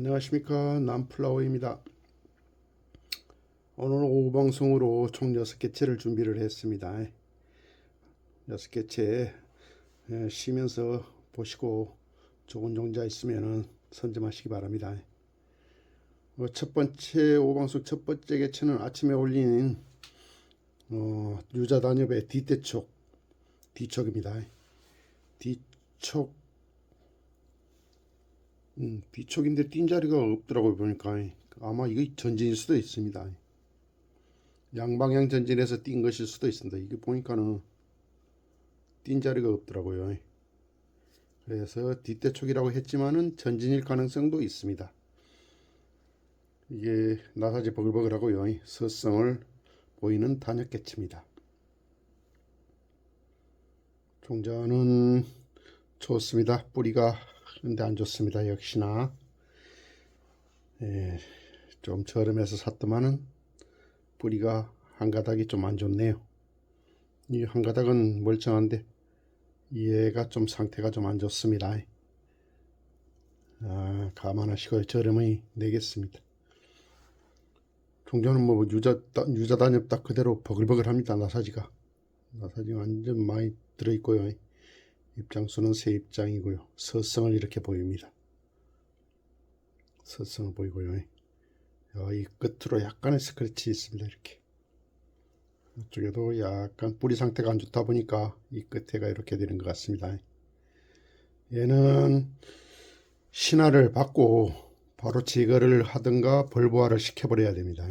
안녕하십니까 남플라워입니다. 오늘 오후 방송으로 총 6개체를 준비를 했습니다. 6개체 예, 쉬면서 보시고 좋은 종자 있으면 선점하시기 바랍니다. 어, 첫 번째 오방송 첫 번째 개체는 아침에 올린 어, 유자 단엽의 뒷대촉 뒤촉입니다. 뒤촉 음, 뒤촉인데 띈 자리가 없더라고요 보니까 아마 이거 전진일 수도 있습니다. 양방향 전진해서 띈 것일 수도 있습니다. 이게 보니까는 띈 자리가 없더라고요. 그래서 뒷대촉이라고 했지만은 전진일 가능성도 있습니다. 이게 나사지 버글버글하고요. 서성을 보이는 단역개체입니다. 종자는 좋습니다. 뿌리가 근데 안 좋습니다. 역시나 예, 좀 저렴해서 샀더만은 뿌리가 한 가닥이 좀 안 좋네요. 이 한 가닥은 멀쩡한데 얘가 좀 상태가 좀 안 좋습니다. 아, 감안하시고 저렴히 내겠습니다. 종자는 뭐 유자 유자 단엽 딱 그대로 버글버글합니다. 나사지가 나사지 완전 많이 들어 있고요. 입장수는 세 입장이고요. 서성을 이렇게 보입니다. 서성을 보이고요. 어, 이 끝으로 약간의 스크래치 있습니다. 이렇게. 이쪽에도 약간 뿌리 상태가 안 좋다 보니까 이 끝에가 이렇게 되는 것 같습니다. 얘는 신화를 받고 바로 제거를 하든가 벌보화를 시켜버려야 됩니다.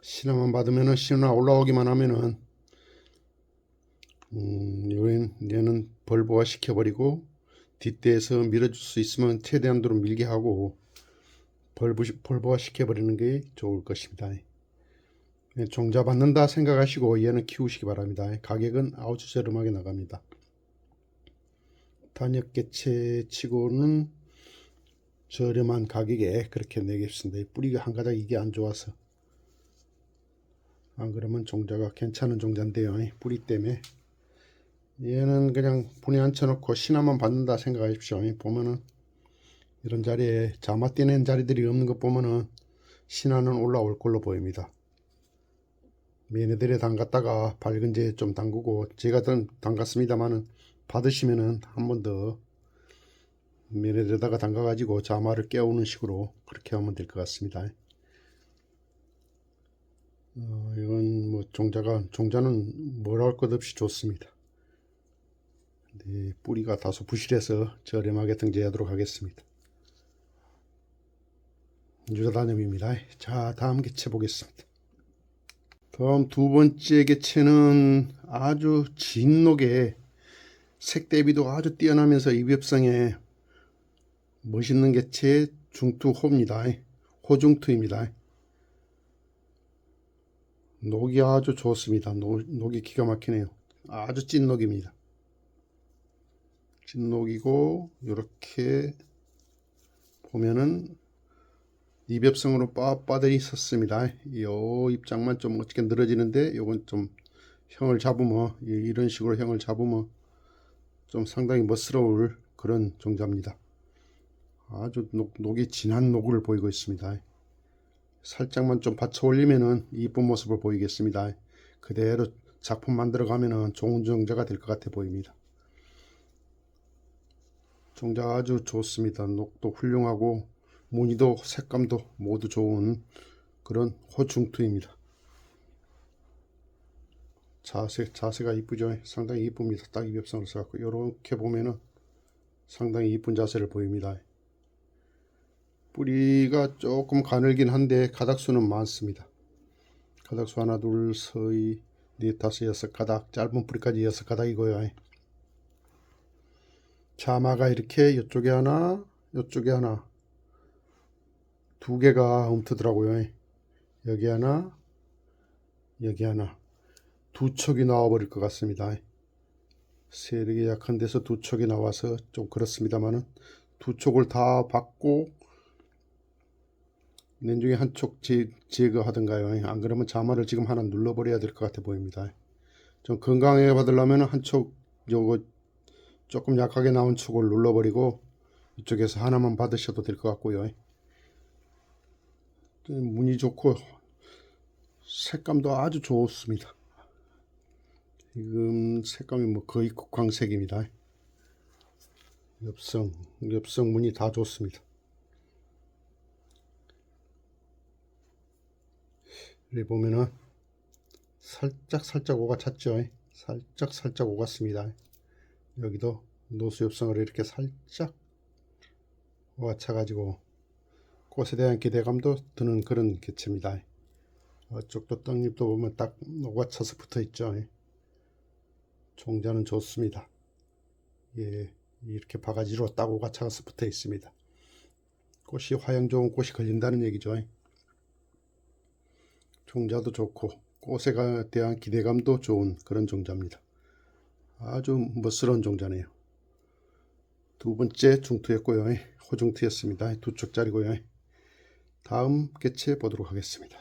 신화만 받으면은 신화 올라오기만 하면은 음, 얘는, 벌보화 시켜버리고 뒷대에서 밀어줄 수 있으면 최대한도로 밀게 하고 벌부, 벌보화 시켜버리는 게 좋을 것입니다. 예, 종자 받는다 생각하시고 얘는 키우시기 바랍니다. 가격은 아주 저렴하게 나갑니다. 단역 개체 치고는 저렴한 가격에 그렇게 내겠습니다. 뿌리가 한 가닥 이게 안 좋아서 안 그러면 종자가 괜찮은 종자인데요. 뿌리 때문에 얘는 그냥 분에 앉혀놓고 신화만 받는다 생각하십시오. 보면은 이런 자리에 자마 떼낸 자리들이 없는 것 보면은 신화는 올라올 걸로 보입니다. 얘네들에 담갔다가 밝은 재좀 담그고 제가 좀 담갔습니다만은 받으시면은 한 번 더 얘네들에다가 담가가지고 자마를 깨우는 식으로 그렇게 하면 될 것 같습니다. 어, 이건 뭐 종자가 종자는 할것 없이 좋습니다. 네, 뿌리가 다소 부실해서 저렴하게 등재하도록 하겠습니다. 유자단염입니다. 자, 다음 개체 보겠습니다. 다음 두 번째 개체는 아주 진녹에 색 대비도 아주 뛰어나면서 입엽성에 멋있는 개체 중투호입니다. 호중투입니다. 녹이 아주 좋습니다. 녹, 녹이 기가 막히네요. 아주 찐 녹입니다. 진녹이고 이렇게 보면은 이벽성으로 빳빳이 섰습니다. 요 입장만 좀 어떻게 늘어지는데 요건 좀 형을 잡으면 이런 식으로 형을 잡으면 좀 상당히 멋스러울 그런 종자입니다. 아주 녹, 녹이 진한 녹을 보이고 있습니다. 살짝만 좀 받쳐 올리면은 이쁜 모습을 보이겠습니다. 그대로 작품 만들어 가면은 좋은 종자가 될 것 같아 보입니다. 종자 아주 좋습니다. 녹도 훌륭하고 무늬도 색감도 모두 좋은 그런 호중투입니다. 자세 자세가 이쁘죠. 상당히 이쁩니다. 딱 입엽성을 써갖고 이렇게 보면은 상당히 이쁜 자세를 보입니다. 뿌리가 조금 가늘긴 한데 가닥수는 많습니다. 가닥수 하나 둘 서이 네 다섯 여섯 가닥 짧은 뿌리까지 여섯 가닥이고요. 자마가 이렇게 이쪽에 하나 이쪽에 하나. 두 개가 움트더라고요. 여기 하나 여기 하나. 두 척이 나와 버릴 것 같습니다. 세력이 약한 데서 두 척이 나와서 좀 그렇습니다만은 두 척을 다 받고 낸 중에 한 척 제거하던가요. 안 그러면 자마를 지금 하나 눌러버려야 될 것 같아 보입니다. 좀 건강하게 받으려면 한 척 요거 조금 약하게 나온 축을 눌러버리고 이쪽에서 하나만 받으셔도 될 것 같고요. 무늬 좋고 색감도 아주 좋습니다. 지금 색감이 뭐 거의 국황색입니다. 엽성, 엽성 무늬 다 좋습니다. 여기 보면은 살짝 살짝 오가 찼죠. 살짝 살짝 오갔습니다. 여기도 노수 엽성을 이렇게 살짝 오가 차가지고 꽃에 대한 기대감도 드는 그런 개체입니다. 이쪽도 떡잎도 보면 딱 오가 차서 붙어 있죠. 종자는 좋습니다. 예, 이렇게 바가지로 딱 오가 차서 붙어 있습니다. 꽃이 화양 좋은 꽃이 걸린다는 얘기죠. 종자도 좋고 꽃에 대한 기대감도 좋은 그런 종자입니다. 아주 멋스러운 종자네요. 두 번째 중투였고요. 호중투였습니다. 두 쪽짜리고요. 다음 개체 보도록 하겠습니다.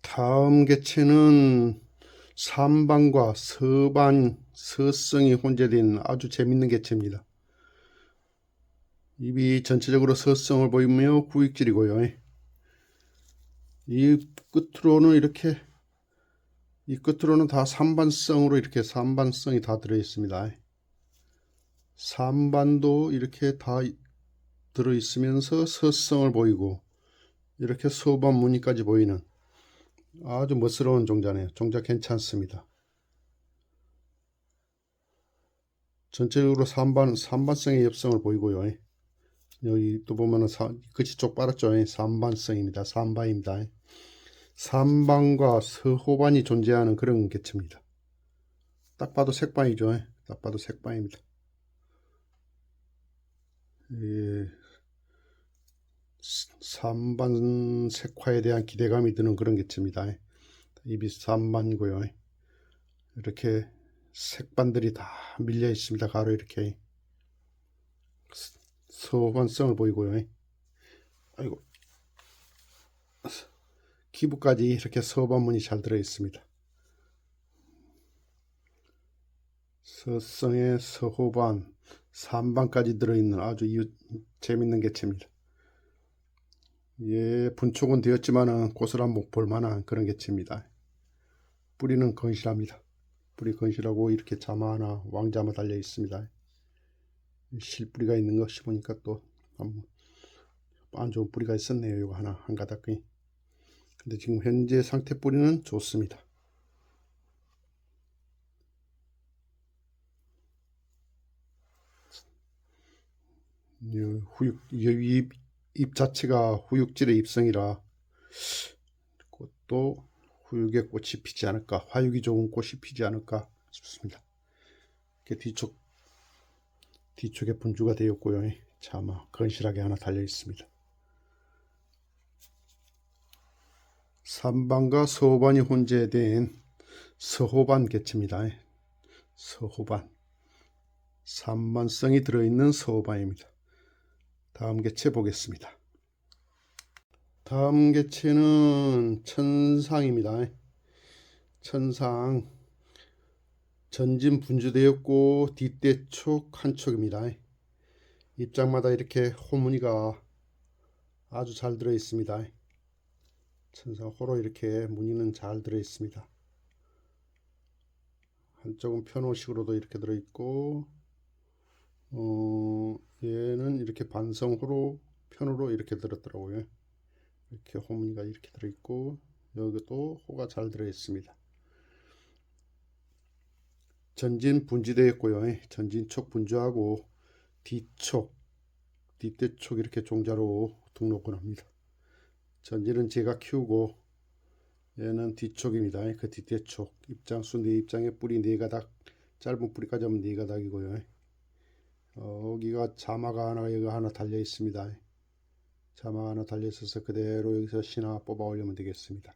다음 개체는 삼반과 서반, 서성이 혼재된 아주 재밌는 개체입니다. 입이 전체적으로 서성을 보이며 구익질이고요. 이 끝으로는 이렇게 이 끝으로는 다 삼반성으로 이렇게 삼반성이 다 들어 있습니다. 삼반도 이렇게 다 들어 있으면서 서성을 보이고 이렇게 소반 무늬까지 보이는 아주 멋스러운 종자네요. 종자 괜찮습니다. 전체적으로 삼반 삼반성의 엽성을 보이고요. 여기 또 보면은 사, 끝이 쪽 빨았죠. 삼반성입니다. 삼반입니다. 삼반과 서호반이 존재하는 그런 개체입니다. 딱 봐도 색반이죠. 딱 봐도 색반입니다. 예, 삼반 색화에 대한 기대감이 드는 그런 개체입니다. 입이 삼반이고요. 이렇게 색반들이 다 밀려 있습니다. 가로 이렇게 소반성을 보이고요. 아이고 기부까지 이렇게 서반문이 잘 들어 있습니다. 서성의 서호반, 삼반까지 들어있는 아주 이웃, 재밌는 개체입니다. 예, 분촉은 되었지만은 고스란 목 볼만한 그런 개체입니다. 뿌리는 건실합니다. 뿌리 건실하고 이렇게 자마나 왕자마 달려 있습니다. 실뿌리가 있는 것이 보니까 또 안 좋은 뿌리가 있었네요. 이거 하나 한 가닥이. 근데 지금 현재 상태 뿌리는 좋습니다. 후육 잎, 잎 자체가 후육질의 잎성이라 꽃도 후육에 꽃이 피지 않을까 화육이 좋은 꽃이 피지 않을까 싶습니다. 이렇게 뒤쪽 뒤쪽에 분주가 되었고요. 자마 건실하게 하나 달려 있습니다. 삼반과 서호반이 혼재된 서호반 개체입니다. 서호반 삼반성이 들어있는 서호반입니다. 다음 개체 보겠습니다. 다음 개체는 천상입니다. 천상 전진 분주되었고 뒷대촉 한촉입니다. 입장마다 이렇게 호무늬가 아주 잘 들어 있습니다. 천상 호로 이렇게 무늬는 잘 들어 있습니다. 한쪽은 편호식으로도 이렇게 들어 있고 어, 얘는 이렇게 반성호로 편으로 이렇게 들었더라고요. 이렇게 호무늬가 이렇게 들어 있고 여기도 호가 잘 들어 있습니다. 전진 분지되어 있고요. 전진촉 분주하고 뒤촉, 뒷대촉 이렇게 종자로 등록을 합니다. 전진은 제가 키우고 얘는 뒤촉입니다. 그 뒷대촉 입장수 네 입장에 뿌리 네 가닥 짧은 뿌리까지 하면 네 가닥이고요. 여기가 자마가 하나 여기 하나 달려 있습니다. 자마가 하나 달려 있어서 그대로 여기서 신화 뽑아 올리면 되겠습니다.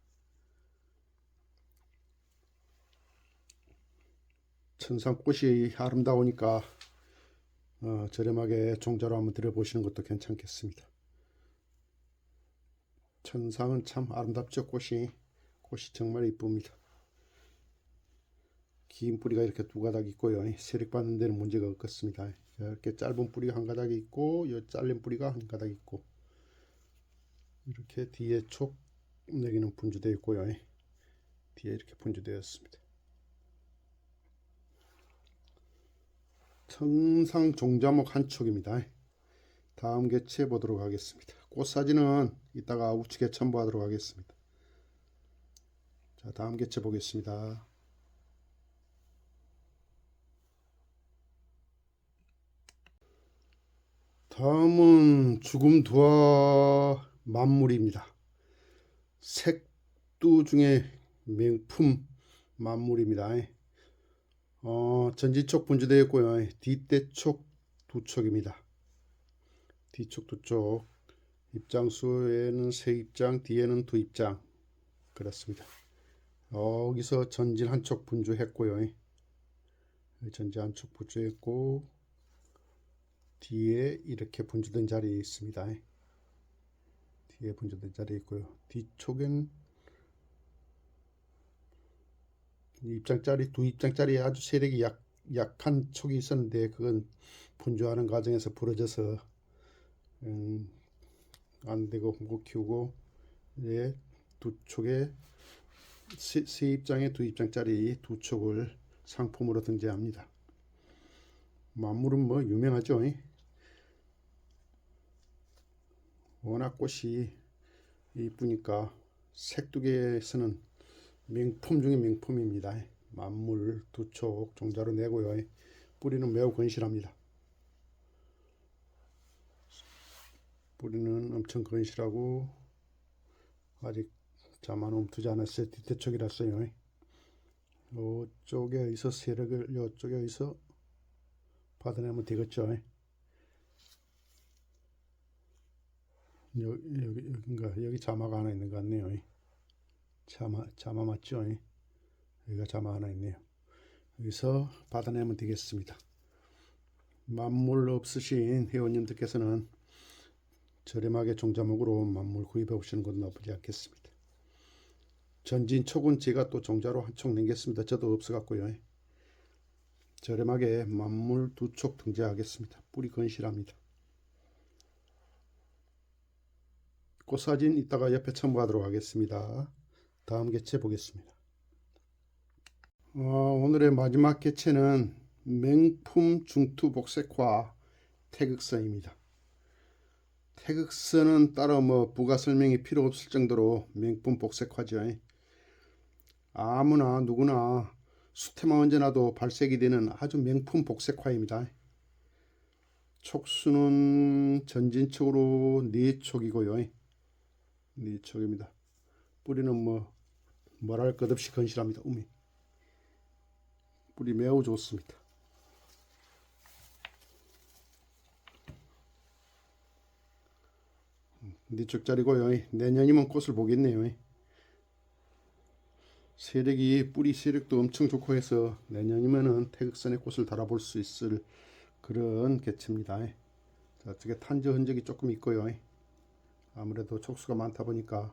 천상꽃이 아름다우니까 어, 저렴하게 종자로 한번 들여보시는 것도 괜찮겠습니다. 천상은 참 아름답죠 꽃이 꽃이 정말 이쁩니다. 긴 뿌리가 이렇게 두 가닥 있고요. 세력 받는 데는 문제가 없겠습니다. 이렇게 짧은 뿌리가 한 가닥이 있고 이 잘린 뿌리가 한 가닥 있고 이렇게 뒤에 촉 내기는 분주되어 있고요. 뒤에 이렇게 분주되었습니다. 청상 종자목 한 촉입니다. 다음 개체 보도록 하겠습니다. 꽃 사진은 이따가 우측에 첨부하도록 하겠습니다. 자, 다음 개체 보겠습니다. 다음은 죽음 두화 만물입니다. 색두 중에 명품 만물입니다. 어, 전지촉 분주되어 있고요. 뒷대촉 두 촉입니다. 뒤쪽 두 쪽. 입장 수에는 세 입장, 뒤에는 두 입장. 그렇습니다. 여기서 전진 한촉 분주했고요. 전진 한촉 분주했고 뒤에 이렇게 분주된 자리 있습니다. 뒤에 분주된 자리 있고요. 뒤쪽엔 입장짜리 두 입장짜리 아주 세력이 약, 약한 촉이 있었는데 그건 분주하는 과정에서 부러져서 음, 안 되고 못 키우고 예, 두 촉에 세, 세 입장에 두 입장짜리 두 촉을 상품으로 등재합니다. 만물은 뭐 유명하죠. 워낙 꽃이 이쁘니까 색두개에서는 명품 중에 명품입니다. 만물 두 촉 종자로 내고요. 뿌리는 매우 건실합니다. 뿌리는 엄청 건실하고 아직 자만 움트지 않았어요. 뒤태촉이라서요. 이쪽에 있어 세력을 이쪽에 있어 받아내면 되겠죠. 여기, 여기, 여긴가, 여기 자마가 하나 있는 것 같네요. 자마, 자마 맞죠? 여기가 자마 하나 있네요. 여기서 받아내면 되겠습니다. 만물 없으신 회원님들께서는 저렴하게 종자목으로 만물 구입해 오시는 것도 나쁘지 않겠습니다. 전진 촉은 제가 또 종자로 한촉 남겼습니다. 저도 없어갖고요. 저렴하게 만물 두 촉 등재하겠습니다. 뿌리 건실합니다. 꽃사진 이따가 옆에 첨부하도록 하겠습니다. 다음 개체 보겠습니다. 어, 오늘의 마지막 개체는 맹품 중투 복색화 태극선입니다. 태극선은 따로 뭐 부가 설명이 필요 없을 정도로 명품 복색화죠. 아무나 누구나 수태만 언제나도 발색이 되는 아주 명품 복색화입니다. 촉수는 전진촉으로 네 촉이고요. 네 촉입니다. 뿌리는 뭐 뭐랄 것 없이 건실합니다. 우미 뿌리 매우 좋습니다. 네쪽 자리고요. 내년이면 꽃을 보겠네요. 세력이 뿌리 세력도 엄청 좋고 해서 내년이면은 태극선에 꽃을 달아볼 수 있을 그런 개체입니다. 저쪽에 탄저 흔적이 조금 있고요. 아무래도 촉수가 많다 보니까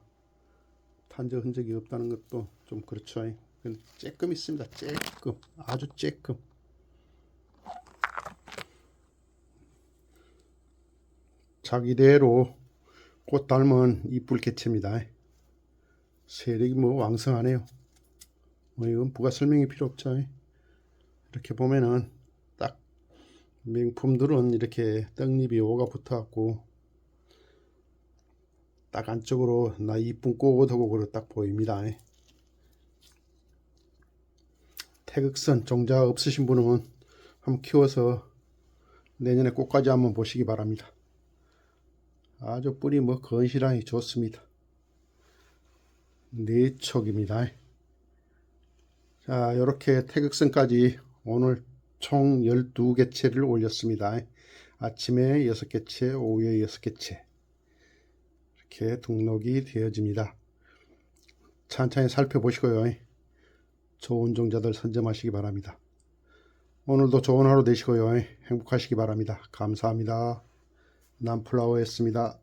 탄저 흔적이 없다는 것도 좀 그렇죠. 쬐끔 있습니다. 쬐끔 아주 쬐끔. 자기대로 꽃 닮은 이쁠 개체입니다. 세력이 뭐 왕성하네요. 뭐 이건 부가 설명이 필요 없죠. 이렇게 보면은 딱 명품들은 이렇게 떡잎이 오가 붙어갖고 딱 안쪽으로 나 이쁜 꽃하고 딱 보입니다. 태극선 종자 없으신 분은 한번 키워서 내년에 꽃까지 한번 보시기 바랍니다. 아주 뿌리 뭐 건실하니 좋습니다. 네 촉입니다. 자, 이렇게 태극선까지 오늘 총 12개체를 올렸습니다. 아침에 6개체, 오후에 6개체. 이렇게 등록이 되어집니다. 천천히 살펴보시고요. 좋은 종자들 선점하시기 바랍니다. 오늘도 좋은 하루 되시고요. 행복하시기 바랍니다. 감사합니다. 남플라워였습니다.